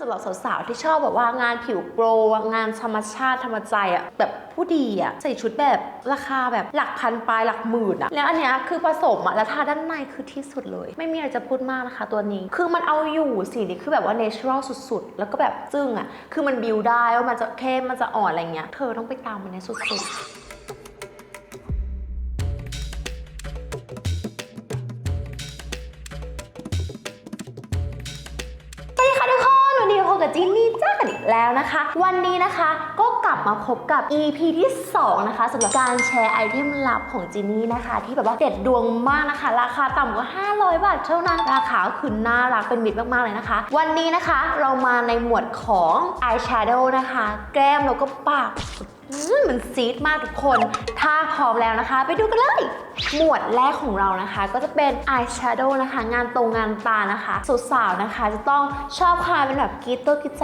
สำหรับสาวๆที่ชอบแบบว่างานผิวโปรงานธรรมชาติธรรมใจอะแบบผู้ดีอะใส่ชุดแบบราคาแบบหลักพันปลายหลักหมื่นอะแล้วอันเนี้ยคือผสมอะแล้วทาด้านในคือที่สุดเลย ไม่มีอะไรจะพูดมากนะคะตัวนี้ คือมันเอาอยู่สีนี้คือแบบว่า natural สุดๆ แล้วก็แบบจึ้งอะคือมันบิวได้ว่ามันจะเข้มมันจะอ่อนอะไรเงี้ยเธอต้องไปตามมันในสุดๆ กับจินนี่จ้ากันอีกแล้วนะคะ วันนี้นะคะก็กลับมาพบกับ EP ที่ 2 นะคะสำหรับการแชร์ไอเทมลับของจินนี่นะคะ ที่แบบว่าเด็ดดวงมากนะคะ ราคาต่ำกว่า 500 บาทเท่านั้นราคาคือน่ารักเป็นมิตรมากๆเลยนะคะ วันนี้นะคะเรามาในหมวดของอายแชโดว์นะคะ แก้มแล้วก็ปาก อืมมันซีดมากทุกคน ถ้าพร้อมแล้วนะคะ ไปดูกันเลย หมวดแรกของเรานะคะ ก็จะเป็น Eye Shadow นะคะ งานตรงงานตานะคะสาวๆนะคะ จะต้องชอบคาเป็นแบบกลิตเตอร์กิตใจ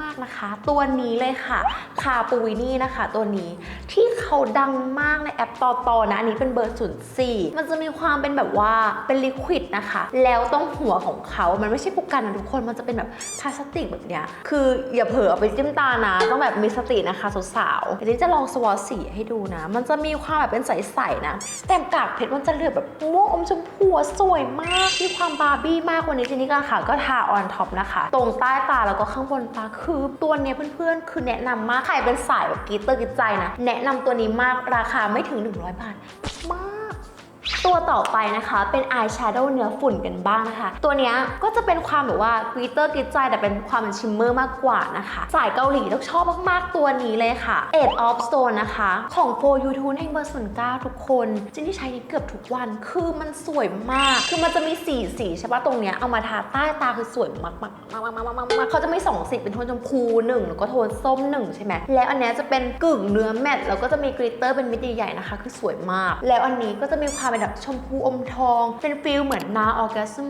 มาก ๆนะคะ ตัวนี้เลยค่ะคาปูวินี่นะคะ ตัวนี้ที่เขาดังมากในแอปต่อนะ อันนี้เป็นเบอร์ศูนย์สี่มันจะมีความเป็นแบบว่าเป็นลิควิดนะคะ แล้วต้องหัวของเขามันไม่ใช่ปุกกันนะทุกคนมันจะเป็นแบบพลาสติกแบบเนี้ยคืออย่าเผลอเอาไปจิ้มตานะต้องแบบมีสตินะคะสาวๆเดี๋ยวจะลองสวอตสีให้ดูนะ มันจะมีความแบบเป็นใสๆนะ แต่กากเพชรมันจะเหลือบแบบม่วงอมชมพูสวยมากมีความบาร์บี้มากวันนี้ทีนี้ก็ค่ะ ก็ทาออนท็อปนะคะ ตรงใต้ตาแล้วก็ข้างบนตาคือตัวเนี้ยเพื่อนๆ คือแนะนำมาก ใครเป็นสายแบบกลิตเตอร์กิจใจนะ แนะนำตัวนี้มากราคาไม่ถึง 100 บาทมาก ตัวต่อไปนะคะเป็นอายแชโดว์เนื้อฝุ่นกันบ้างนะคะ ตัวนี้ก็จะเป็นความแบบว่ากริตเตอร์กริตใจแต่เป็นความเป็นชิมเมอร์มากกว่านะคะสายเกาหลีต้องชอบมากๆตัวนี้เลยค่ะ Eight of Stone นะคะ ของ For You t u b e เองเบอร์ศูนย์เก้าทุกคนจินที่ใช้นี้เกือบทุกวันคือมันสวยมาก คือมันจะมีสีสีใช่ปะตรงเนี้ยเอามาทาใต้ตาคือสวยมากๆมากๆมากๆมากๆมากเขาจะมีสองสีเป็นโทนชมพูหนึ่งแล้วก็โทนส้มหนึ่งใช่ไหมแล้วอันนี้จะเป็นกึ่งเนื้อแมตต์แล้วก็จะมีกริตเตอร์เป็นมิดใหญ่ๆนะคะ คือสวยมาก แล้วอันนี้ก็จะมีความเป็นแบบชมพูอมทอง เป็นฟิลเหมือนนาออร์แกซึม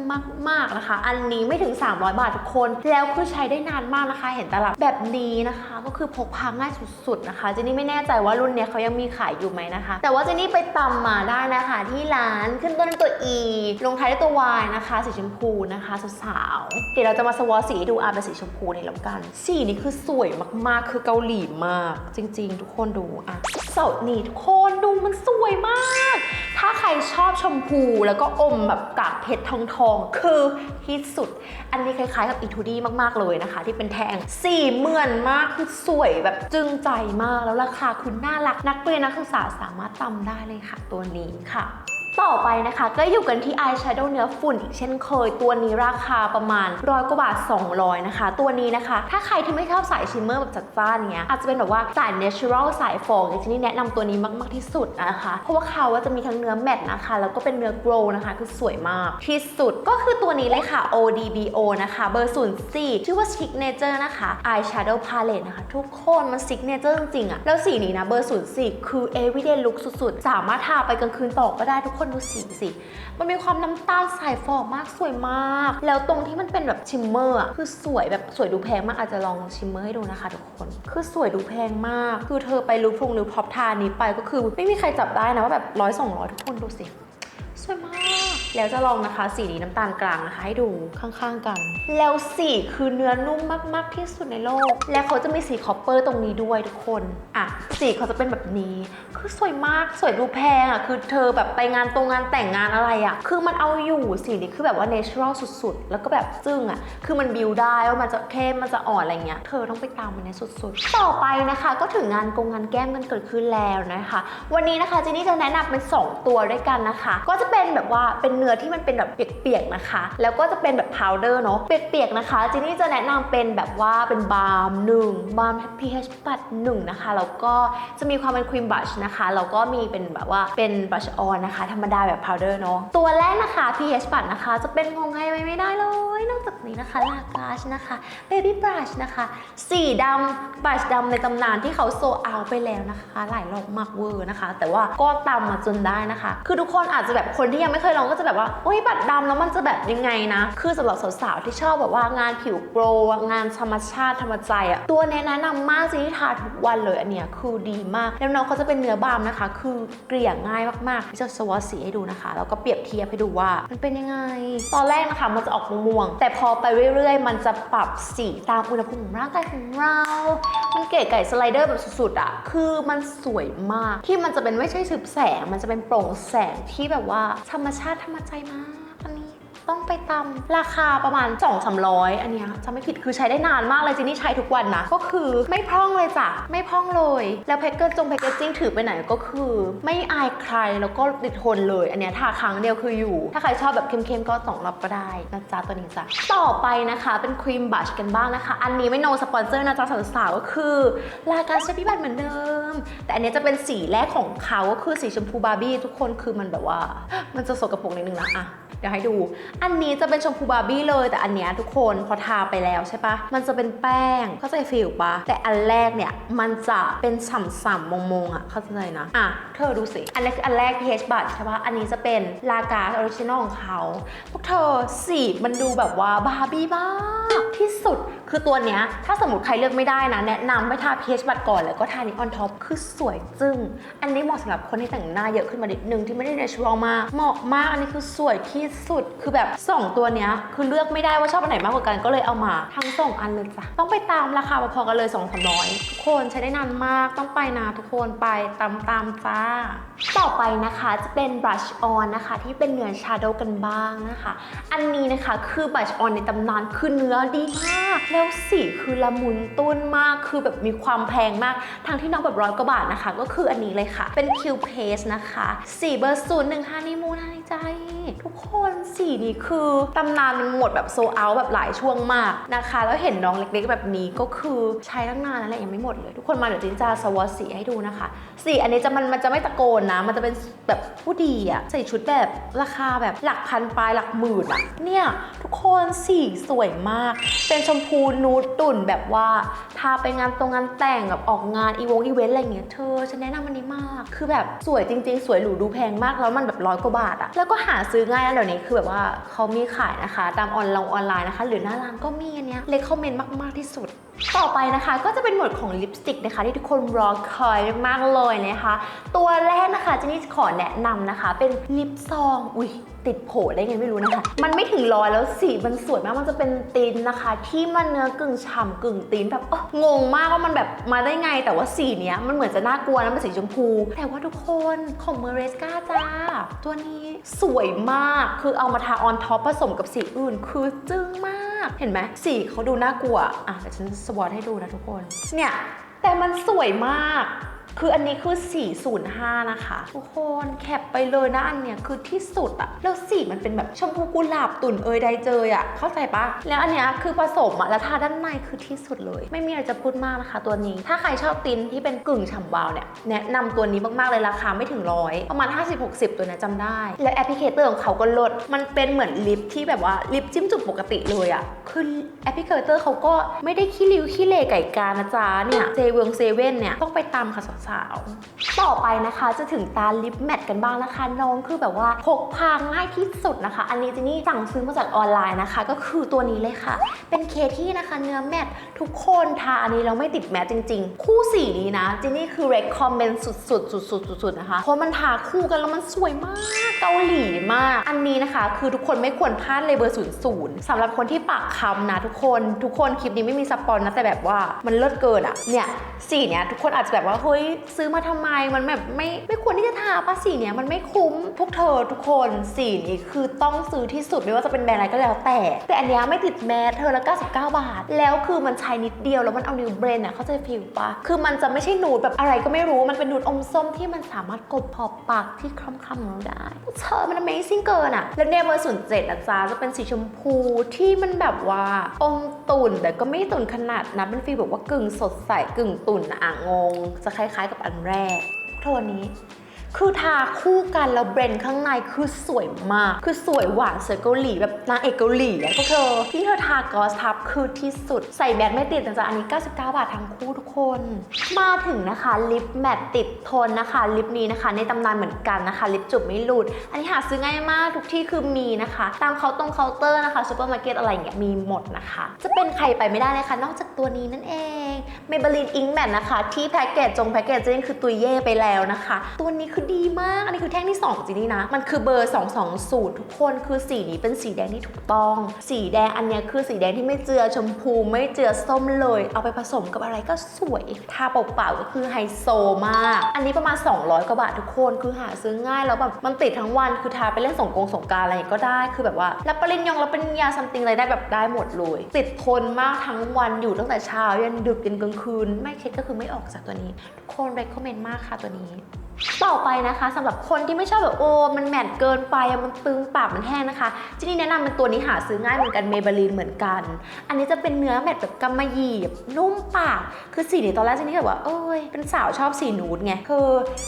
มากๆนะคะ อันนี้ไม่ถึง 300 บาททุกคน แล้วคือใช้ได้นานมากนะคะ เห็นตลับแบบนี้นะคะ ก็คือพกพาง่ายสุดๆนะคะเจนนี่ไม่แน่ใจว่ารุ่นเนี้ยเขายังมีขายอยู่ไหมนะคะ แต่ว่าเจนนี่ไปตำมาได้นะคะ ที่ร้านขึ้นต้นตัว E ลงท้ายด้วยตัว Y นะคะสีชมพูนะคะสาวๆเดี๋ยวเราจะมาสวอสีดูอะเป็นสีชมพูนี่แล้วกัน สีนี้คือสวยมากๆ คือเกาหลีมาก จริง ๆ ทุกคนดูอะเสานี่ทุกคน มันสวยมาก ถ้าใครชอบชมพูแล้วก็อมแบบกากเพชรทองทองๆคือที่สุด อันนี้คล้ายๆกับอีทูดี้มากๆเลยนะคะ ที่เป็นแทงสีเหมือนมากคือสวยแบบจึงใจมากแล้วราคาคือน่ารักนักเรียนนักศึกษาสามารถตำได้เลยค่ะตัวนี้ค่ะ ต่อไปนะคะก็อยู่กันที่อายแชโดว์เนื้อฝุ่นอีกเช่นเคย ตัวนี้ราคาประมาณร้อยกว่าบาท 200 นะคะ ตัวนี้นะคะ ถ้าใครที่ไม่ชอบสายชิมเมอร์แบบจัดจ้านเนี้ยอาจจะเป็นแบบว่าสายเนเชอรัลสายฟองที่นี่แนะนำตัวนี้มาก ๆ ที่สุดนะคะ เพราะว่าเขาว่าจะมีทั้งเนื้อแมตต์นะคะ แล้วก็เป็นเนื้อโกลนะคะ คือสวยมากที่สุดก็คือตัวนี้เลยค่ะ ODBO นะคะเบอร์04ชื่อว่า Signature นะคะ Eyeshadow Palette นะคะ ทุกคนมัน Signature จริงๆอะแล้วสีนี้นะเบอร์04คือ everyday look สุดๆ สามารถทาไปกลางคืนต่อก็ได้ทุกคนดูสีสิ มันมีความน้ำตาลใสฟอมากสวยมาก แล้วตรงที่มันเป็นแบบชิมเมอร์คือสวยแบบสวยดูแพงมากอาจจะลองชิมเมอร์ให้ดูนะคะทุกคน คือสวยดูแพงมาก คือเธอไปรูปพงหรือพร็อพทานนี้ไปก็คือ ไม่มีใครจับได้นะว่าแบบร้อยสองร้อยทุกคนดูสิ สวยมาก แล้วจะลองนะคะสีนี้น้ำตาลกลางนะคะให้ดูข้างๆกัน แล้วสีคือเนื้อนุ่มมากๆที่สุดในโลก และเขาจะมีสีคอปเปอร์ตรงนี้ด้วยทุกคนอะสีเขาจะเป็นแบบนี้ คือสวยมากสวยดูแพงอะคือเธอแบบไปงานตรงงานแต่งงานอะไรอะคือมันเอาอยู่สีนี้คือแบบว่าเนเชอรัลสุดๆ แล้วก็แบบจึ้งอะคือมันบิวได้ว่ามันจะเข้มมันจะอ่อนอะไรเงี้ยเธอต้องไปตามมันในสุดๆ ต่อไปนะคะก็ถึงงานกงงานแก้มกันเกิดขึ้นแล้วนะคะ วันนี้นะคะเจนนี่จะแนะนำเป็น 2 ตัวด้วยกันนะคะ ก็จะเป็นแบบว่าเป็นเนื้อที่มันเป็นแบบเปียกๆนะคะ แล้วก็จะเป็นแบบพาวเดอร์เนาะเปียกๆนะคะจนนี่จะแนะนำเป็นแบบว่าเป็นบาล์มหนึ่งบาล์ม pH ปัดหนึ่งนะคะแล้วก็จะมีความเป็นครีมบัชนะคะแล้วก็มีเป็นแบบว่าเป็นบัชออนนะคะ ธรรมดาแบบพาวเดอร์เนาะตัวแรกนะคะ pH ปัดนะคะ จะเป็นงงไงไว้ไม่ได้เลยนอกจากนี้นะคะลากาชนะคะ baby brush นะคะสีดำบรัชดำในตำนานที่เขาโซเอาไปแล้วนะคะ หลายรอบมากเวอร์นะคะ แต่ว่าก็ตามมาจนได้นะคะ คือทุกคนอาจจะแบบคนที่ยังไม่เคยลองก็จะแบบแบบว่าโอ้ยบัตรดำแล้วมันจะแบบยังไงนะ คือสำหรับสาวๆที่ชอบแบบว่างานผิวโปรงานธรรมชาติธรรมใจอะตัวนี้แนะนำมากจริที่ทาทุกวันเลยอันเนี้ยคือดีมากแล้วน้องเขาจะเป็นเนื้อบางนะคะ คือเกลี่ยง่ายมากๆจะสวอตสีให้ดูนะคะ แล้วก็เปรียบเทียบให้ดูว่ามันเป็นยังไง ตอนแรกนะคะมันจะออกม่วง แต่พอไปเรื่อยๆ มันจะปรับสีตามอุณหภูมิของร่างกายของเรา มันเก๋ไก่สไลเดอร์แบบสุดๆอะคือมันสวยมากที่มันจะเป็นไม่ใช่สืบแสง มันจะเป็นโปร่งแสงที่แบบว่าธรรมชาติธรรมใจมาก ต้องไปตามราคาประมาณ 2 3 0 0 อันเนี้ยจะไม่ผิดคือใช้ได้นานมากเลยจินนี่ใช้ทุกวันนะ ก็คือไม่พร่องเลยจ้ะ ไม่พร่องเลย แล้วแพ็กเกจจงแพ็กเกจจิ้งถือไปไหนก็คือ ไม่อายใครแล้วก็ติดทนเลย อันเนี้ยทาครั้งเดียวคืออยู่ ถ้าใครชอบแบบเข้มๆก็สองรอบก็ได้นะจ๊ะตัวนี้จ้ะต่อไปนะคะเป็นครีมบัชกันบ้างนะคะ อันนี้ไม่โนสปอนเซอร์นะจ๊ะสาวๆก็คือลากาเชฟิบัตเหมือนเดิม แต่อันนี้จะเป็นสีแรกของเขาก็คือสีชมพูบาร์บี้ทุกคนคือมันแบบว่า มันจะสกปรกนิดนึงนะอะเดี๋ยวให้ดูอันนี้จะเป็นชมพูบาร์บี้เลย แต่อันเนี้ยทุกคนพอทาไปแล้วใช่ปะมันจะเป็นแป้งเข้าใจฟิลปะแต่อันแรกเนี่ยมันจะเป็นฉ่ำๆมงๆอะเข้าใจนะอะเธอดูสิอันนี้คืออันแรก PH บัตใช่ปะอันนี้จะเป็นลากาออริจินอลของเขาพวกเธอสีมันดูแบบว่าบาร์บี้มากที่สุดคือตัวเนี้ยถ้าสมมติใครเลือกไม่ได้นะ แนะนำให้ทา PH บัตก่อนแล้วก็ทานี้ออนท็อปคือสวยจึ้งอันนี้เหมาะสำหรับคนที่แต่งหน้าเยอะขึ้นมานิดนึงที่ไม่ได้เนเชอรัลมากเหมาะมากอันนี้คือสวยที่สุดคือแบบสองตัวเนี้ยคือเลือกไม่ได้ว่าชอบอันไหนมากกว่ากันก็เลยเอามาทั้งสองอันเลยจ้ะต้องไปตามราคาพอๆกันเลย2 3 0 0ทุกคนใช้ได้นานมากต้องไปนะทุกคนไปตามตามๆจ้า ต่อไปนะคะจะเป็น brush on นะคะที่เป็นเนื้อ shadow กันบ้างนะคะ อันนี้นะคะคือ brush on ในตำนานคือเนื้อดีมากแล้วสีคือละมุนตุ้นมากคือแบบมีความแพงมาก ทั้งที่น้องแบบร้อยกว่าบาทนะคะ ก็คืออันนี้เลยค่ะ เป็น Q Paste นะคะสีเบอร์ศูนย์หนึ่งห้านิมูนาในใจ ทุกคนสีนี้คือตำนานมันหมดแบบโซเอาแบบหลายช่วงมากนะคะ แล้วเห็นน้องเล็กๆ แบบนี้ก็คือใช้ตั้งนานแล้วแหละยังไม่หมดเลย ทุกคนมาเดี๋ยวจินจะสวอตสีให้ดูนะคะสีอันนี้จะมันมันจะไม่ตะโกนนะ มันจะเป็นแบบผู้ดีอะใส่ชุดแบบราคาแบบหลักพันปลายหลักหมื่นอะเนี่ย ทุกคนสีสวยมาก เป็นชมพูนูดตุ่นแบบว่าทาไปงานตรงงานแต่งแบบออกงานอีวงอีเวนต์อะไรเงี้ยเธอฉันแนะนำอันนี้มาก คือแบบสวยจริง ๆ สวยหรูดูแพงมากแล้วมันแบบร้อยกว่าบาทอะแล้วก็หาซื้อง่ายนะเดี๋ยวนี้คือแบบว่าเขามีขายนะคะ ตามออนไลน์ออนไลน์นะคะ หรือหน้าร้านก็มีอันเนี้ยเลคคอมเมนต์มากๆที่สุด ต่อไปนะคะ ก็จะเป็นหมวดของลิปสติกนะคะ ที่ทุกคนรอคอยมากๆเลยนะคะ ตัวแรกนะคะเจนนี่ขอแนะนำนะคะ เป็นลิปซองอุ้ยติดโผล่ได้ไงไม่รู้นะคะ มันไม่ถึงร้อยแล้วสีมันสวยมาก มันจะเป็นตีนนะคะ ที่มันเนื้อกึ่งฉ่ำกึ่งตีนแบบงงมากว่ามันแบบมาได้ไง แต่ว่าสีเนี้ยมันเหมือนจะน่ากลัวนะเป็นสีชมพู แต่ว่าทุกคนของเมเรสกาจ้า ตัวนี้สวยมากคือเอามาทาออนท็อปผสมกับสีอื่น คือจึ้งมาก เห็นไหมสีเขาดูน่ากลัวอะเดี๋ยวฉันสวอตให้ดูนะทุกคนเนี่ยแต่มันสวยมาก คืออันนี้คือ 405 นะคะ ทุกคนแคปไปเลยนะอันเนี้ยคือที่สุดอะแล้วสีมันเป็นแบบชมพูกุหลาบตุ่นเอยใดเจยอะเข้าใจปะแล้วอันเนี้ยคือผสมอะแล้วทาด้านในคือที่สุดเลย ไม่มีอะไรจะพูดมากนะคะ ตัวนี้ ถ้าใครชอบตินที่เป็นกึ่งฉ่ำวาวเนี่ยแนะนำตัวนี้มากๆเลยราคาไม่ถึงร้อยประมาณ 50-60 ตัวเนี้ยจำได้ แล้วแอปพลิเคเตอร์ของเขาก็ลด มันเป็นเหมือนลิปที่แบบว่าลิปจิ้มจุกปกติเลยอะคือแอปพลิเคเตอร์เขาก็ไม่ได้ขี้ริ้วขี้เลไก่กานะจ๊ะเนี่ยเซเวงเซเว่นเนี่ยต้องไปตามค่ะสาว ต่อไปนะคะจะถึงตาลิปแมทกันบ้างนะคะ น้องคือแบบว่าพกพาง่ายที่สุดนะคะ อันนี้จินนี่สั่งซื้อมาจากออนไลน์นะคะ ก็คือตัวนี้เลยค่ะ เป็นเคที่นะคะเนื้อแมททุกคนทาอันนี้เราไม่ติดแมทจริง ๆ คู่สีนี้นะจินนี่คือ recommend สุดๆสุดๆสุดๆนะคะเพราะมันทาคู่กันแล้วมันสวยมากเกาหลีมาก อันนี้นะคะคือทุกคนไม่ควรพลาดเลยเบอร์ศูนย์ศูนย์สำหรับคนที่ปากคำนะทุกคนทุกคนคลิปนี้ไม่มีสปอนนะแต่แบบว่ามันเลิศเกินอะเนี่ยสีเนี้ยทุกคนอาจจะแบบว่าเฮ้ยซื้อมาทำไมมันแบบไม่ไม่ควรที่จะทาปะสีเนี้ยมันไม่คุ้มพวกเธอทุกคนสีนี้คือต้องซื้อที่สุดไม่ว่าจะเป็นแบรนด์อะไรก็แล้วแต่ แต่อันนี้ไม่ติดแมสเธอละ99 บาท แล้วคือมันใช้นิดเดียวแล้วมันเอานิวเบรนอะเข้าใจฟิลปะคือมันจะไม่ใช่นูดแบบอะไรก็ไม่รู้มันเป็นนูดอมส้มที่มันสามารถกบขอบปากที่คล้ำๆของเราได้เธอมัน Amazing เกินอะแล้วเนี่ยเบอร์ศูนย์เจ็ดนะจ๊ะจะเป็นสีชมพูที่มันแบบว่าอมตุ่นแต่ก็ไม่ตุ่นขนาดนะเป็นฟีลแบบว่ากึ่งสดใสกึ่งตุ่นอะอะงงจะคล้ายๆกับอันแรกโทนนี้ คือทาคู่กันแล้วเบรนด์ข้างในคือสวยมาก คือสวยหวานสวยเกาหลีแบบนางเอกเกาหลีอะพวกเธอที่เธอทากอสทับคือที่สุด ใส่แบตไม่ติดแต่จะอันนี้ 99 บาททั้งคู่ทุกคน มาถึงนะคะลิปแมตติดทนนะคะ ลิปนี้นะคะ ในตำนานเหมือนกันนะคะ ลิปจุบไม่หลุด อันนี้หาซื้อง่ายมากทุกที่คือมีนะคะ ตามเคาน์ตรงเคาน์เตอร์นะคะซูเปอร์มาร์เก็ตอะไรอย่างเงี้ยมีหมดนะคะ จะเป็นใครไปไม่ได้เลยค่ะ นอกจากตัวนี้นั่นเอง Maybelline Ink Matte นะคะ ที่แพ็กเกจจงแพ็กเกจจิ้งคือตัวเย่ไปแล้วนะคะ ตัวนี้คือดีมาก อันนี้คือแท่งที่ 2 จริงๆนะ มันคือเบอร์ 220 ทุกคนคือสีนี้เป็นสีแดงที่ถูกต้อง สีแดงอันนี้คือสีแดงที่ไม่เจือชมพู ไม่เจือส้มเลย เอาไปผสมกับอะไรก็สวย ทาเปล่าๆก็คือไฮโซมาก อันนี้ประมาณ 200 กว่าบาททุกคนคือหาซื้อง่ายแล้วแบบมันติดทั้งวันคือทาไปเล่นสงกรงสงกรารอะไรก็ได้ คือแบบว่ารับปริญญงรับปริญญาซัมติงอะไรได้แบบได้หมดเลย ติดทนมากทั้งวันอยู่ตั้งแต่เช้ายันดึกยันกลางคืน ไม่เช็ดก็คือไม่ออกจากตัวนี้ ทุกคน recommend มากค่ะตัวนี้ ต่อไปนะคะสำหรับคนที่ไม่ชอบแบบโอ้มันแมทเกินไปมันตึงปากมันแห้งนะคะที่นี่แนะนำเป็นตัวนี้หาซื้อง่ายเหมือนกันเมเบลีนเหมือนกัน อันนี้จะเป็นเนื้อแมทแบบกำมะหยี่แบนุ่มปากคือสีนี้ตอนแรกที่นี่แบบว่าเอ้ยเป็นสาวชอบสีนูดไงคือ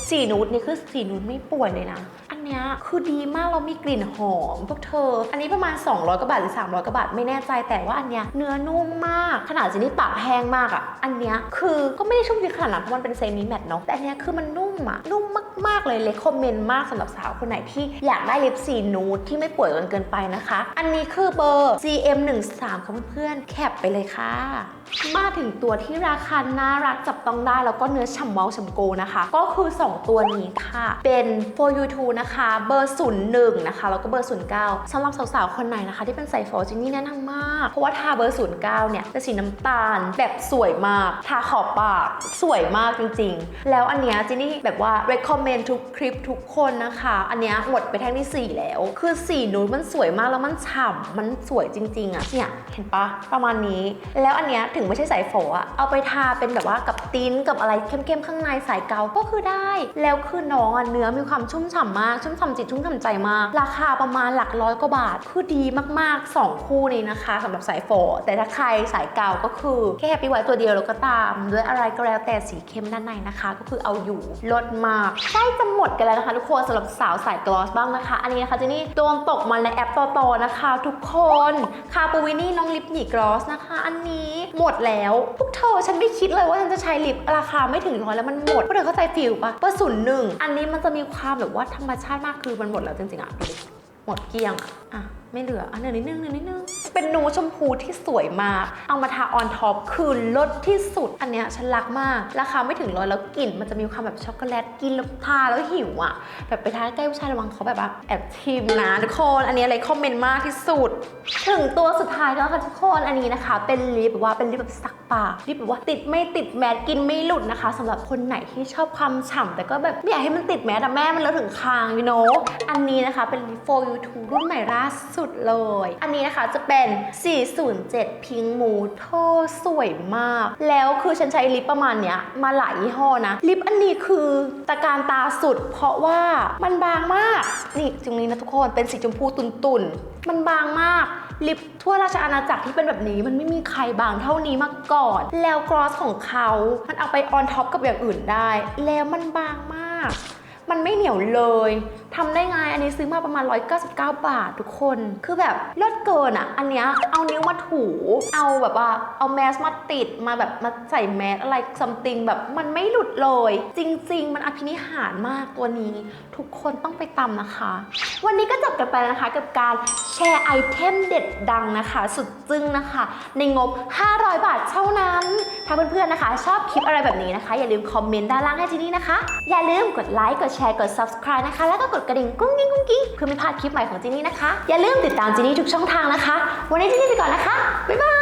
สีนูดนี่คือสีนูดไม่ป่วยเลยนะ เนี้ยคือดีมากแล้วมีกลิ่นหอมพวกเธอ อันนี้ประมาณ 200กว่าบาทหรือ 300กว่าบาทไม่แน่ใจแต่ว่าอันเนี้ยเนื้อนุ่มมาก ขนาดเจนนี่ปากแห้งมากอะ อันเนี้ยคือก็ไม่ได้ชุ่มชื้นขนาดนั้นเพราะมันเป็นเซมิแมต์เนาะแต่อันเนี้ยคือมันนุ่มอะนุ่มมากๆเลยเลยคอมเมนต์มากสำหรับสาวคนไหนที่อยากได้ลิปสีนูดที่ไม่ป่วยจนเกินไปนะคะ อันนี้คือเบอร์ GM13 ค่ะเพื่อนๆแคปไปเลยค่ะ มาถึงตัวที่ราคาน่ารักจับต้องได้แล้วก็เนื้อฉ่ำเมาฉ่ำโกนะคะ ก็คือ 2 ตัวนี้ค่ะ เป็น for you t o นะคะเบอร์ 01 นะคะ แล้วก็เบอร์ 09สำหรับสาวๆ คนไหนนะคะ ที่เป็นใส่ฟอจินี่แนะนำมาก เพราะว่าทาเบอร์ 09 เนี่ยจะสีน้ำตาลแบบสวยมาก ทาขอบปากสวยมากจริงๆ แล้วอันเนี้ยจินนี่แบบว่า recommend ทุกคลิปทุกคนนะคะ อันเนี้ยหมดไปแท่งที่ 4 แล้ว คือสีนูดมันสวยมากแล้วมันฉ่ำมันสวยจริงๆอะเนี่ยเห็นปะประมาณนี้ แล้วอันเนี้ยถึงไม่ใช่สายฝออะเอาไปทาเป็นแบบว่ากับติ้นกับอะไรเข้มๆข้างในสายเกาก็คือได้ แล้วคือน้องอะเนื้อมีความชุ่มฉ่ำมากชุ่มฉ่ำจิตชุ่มฉ่ำใจมาก ราคาประมาณหลักร้อยกว่าบาทคือดีมากๆ 2 คู่นี้นะคะสำหรับสายฝอแต่ถ้าใครสายเกาก็คือแค่แฮปปี้ไว้ตัวเดียวแล้วก็ตาม ด้วยอะไรก็แล้วแต่สีเข้มด้านในนะคะ ก็คือเอาอยู่ลดมากใกล้จะหมดกันแล้วนะคะ ทุกคนสำหรับสาวสายกลอสบ้างนะคะ อันนี้นะคะเจนี่โดนตกมาในแอปต่อๆนะคะ ทุกคนคาปูวินี่น้องลิปหนีกลอสนะคะ อันนี้หมดแล้วพวกเธอฉันไม่คิดเลยว่าฉันจะใช้ลิปราคาไม่ถึงร้อยแล้วมันหมดพวกเธอเข้าใจฟิลปะเปอร์ศูนย์หนึ่งอันนี้มันจะมีความแบบว่าธรรมชาติมากคือมันหมดแล้วจริงๆอะหมดเกลี้ยงอะอะไม่เหลืออันเหลือนิดนึงเดี๋ยวนิดนึง เป็นนูชมพูที่สวยมาก เอามาทาออนท็อปคือลดที่สุด อันเนี้ยฉันรักมาก ราคาไม่ถึงร้อยแล้วกลิ่นมันจะมีความแบบช็อกโกแลตกินแล้วทาแล้วหิวอะ แบบไปทาใกล้ผู้ชายระวังเขาแบบว่าแอบทิมนะทุกคน อันนี้อะไรคอมเมนต์มากที่สุด ถึงตัวสุดท้ายแล้วค่ะทุกคน อันนี้นะคะ เป็นลิปแบบว่าเป็นลิปแบบสักปากลิปแบบว่าติดไม่ติดแมสกินไม่หลุดนะคะสำหรับคนไหนที่ชอบความฉ่ำแต่ก็แบบไม่อยากให้มันติดแมสอะแม่มันเลอะถึงคาง you know อันนี้นะคะเป็น for you t o รุ่นใหม่ล่าสุดเลย อันนี้นะคะจะเป็น407 Pink Mood เธอสวยมาก แล้วคือฉันใช้ลิปประมาณเนี้ย มาหลายยี่ห้อนะ ลิปอันนี้คือตะการตาสุด เพราะว่ามันบางมาก นี่ตรงนี้นะทุกคนเป็นสีชมพูตุ่นๆ มันบางมากลิปทั่วราชอาณาจักรที่เป็นแบบนี้มันไม่มีใครบางเท่านี้มาก่อน แล้วกรอสของเขา มันเอาไปออนท็อปกับอย่างอื่นได้ แล้วมันบางมาก มันไม่เหนียวเลยทำได้ไงอันนี้ซื้อมาประมาณ 199 บาททุกคน คือแบบเลิศเกินอะ อันเนี้ยเอานิ้วมาถู เอาแบบว่าเอาแมสมาติดมาแบบมาใส่แมสอะไรซัมติงแบบมันไม่หลุดเลย จริง ๆ มันอภินิหารมากตัวนี้ ทุกคนต้องไปตำนะคะ วันนี้ก็จบกันไปนะคะกับการแชร์ไอเทมเด็ดดังนะคะ สุดจึ้งนะคะ ในงบ 500 บาทเท่านั้นถ้าเพื่อนๆนะคะ ชอบคลิปอะไรแบบนี้นะคะ อย่าลืมคอมเมนต์ด้านล่างให้จีนี่นะคะ อย่าลืมกดไลค์กดแชร์กด subscribe นะคะ แล้วก็กดกระดิ่งกุ้งกิ้งกุ้งกิ้งเพื่อไม่พลาดคลิปใหม่ของจีนี่นะคะอย่าลืมติดตามจีนี่ทุกช่องทางนะคะ วันนี้จีนี่ไปก่อนนะคะบ๊ายบาย